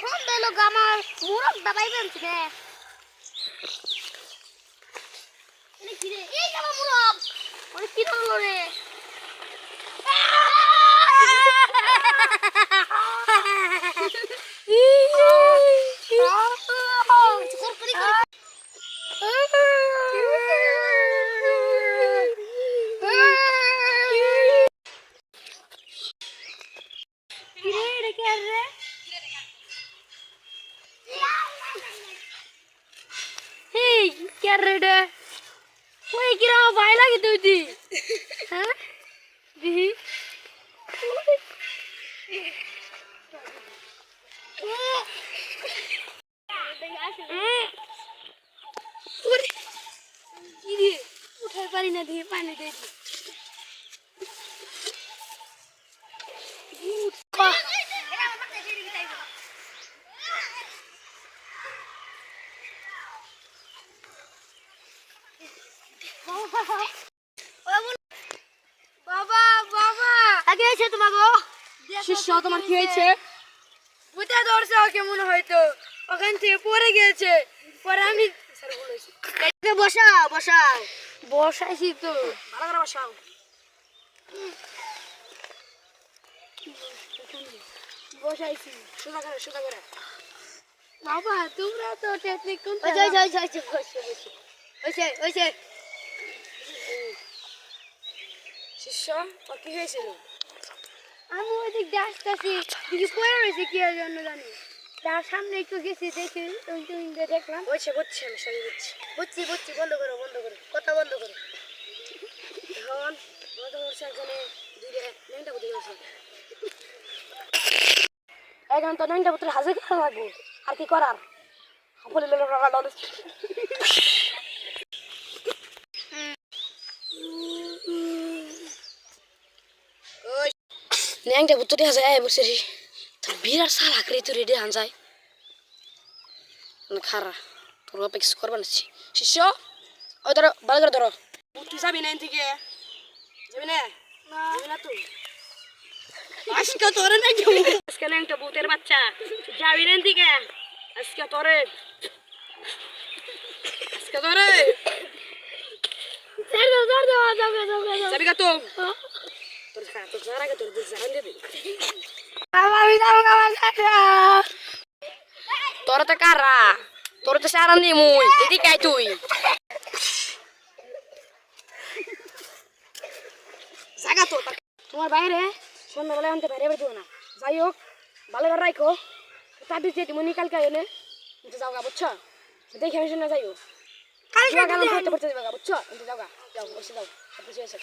সন্ধ্যা লোক আমার মুরগ দাবাই বেঞ্চ রে? এই আমার মুরগ ওরে কি হলো রে কর করি কিরে রে কে রে হেই কে রে রে ওই কিরা ভাই লাগে তুই দি হ্যাঁ দিহি কিরে উঠাই পারি না দিয়ে পানি দিয়ে দি বাবা বাবা। আগে এসে তোমাকে শিষ্য তোমার কি হয়েছে। বুঝতে ধরছে ওকে মনে হয়তো। ওখান থেকে পড়ে গিয়েছে। পরে আমি বসাও বসাও। বসাইছি তো। ভালো করে বসাও। বসাইছি। সোজা করে সোজা করে। বাবা তোমরা তো টেকনিক কোন ওই যে, ওই যে, ওই যে, ওই যে, বসে, বসে। শিষ্য ওর কি হয়েছিল? আমি ওই দিক দিয়ে আসতেছি। দিকে পড়ে রয়েছে কি আর জন্য জানি। তার সামনে একটু গেছি দেখি ওই তো ইন্দে দেখলাম। বুঝছি আমি সবই বুঝছি। বুঝছি বুঝছি বন্ধ করো বন্ধ করো কথা বন্ধ করো। এখন বলতে বলছে এখানে দুইটা নাইনটা বুঝতে গেছে। এখন তো নাইনটা বুঝতে হাজার করা লাগবো। আর কি করার? বলে ন্যাংটা বুদ্ধি হাজার আয় বসে রে তোর বিরাট সাল হাকরে তুই রেডি হান যায় খারা তোর অপেক্ষা করবা নিচ্ছি শিষ্য ওই ধরো ভালো করে ধরো তুই যাবি না থেকে যাবি না যাবি না তুই আজকে তোরে না কেউ আজকে ন্যাংটা ভূতের বাচ্চা যাবি না থেকে আজকে তোরে আজকে তোরে তোর তো কারা? তোর তো সারা নি মুই। এদিকে আয় তুই? জাগা তো তোমার বাইরে সন্ধ্যাবেলা আনতে বাইরে বের না। যাই হোক ভালো করে রাখো তাবি যেটি মনি কালকে এনে যাও গা বুঝছ? দেখে আমি শুনে যাইও কালকে কালকে পড়তে যাবে গা বুঝছ? যাও গা যাও বসে যাও। সব কিছু এসে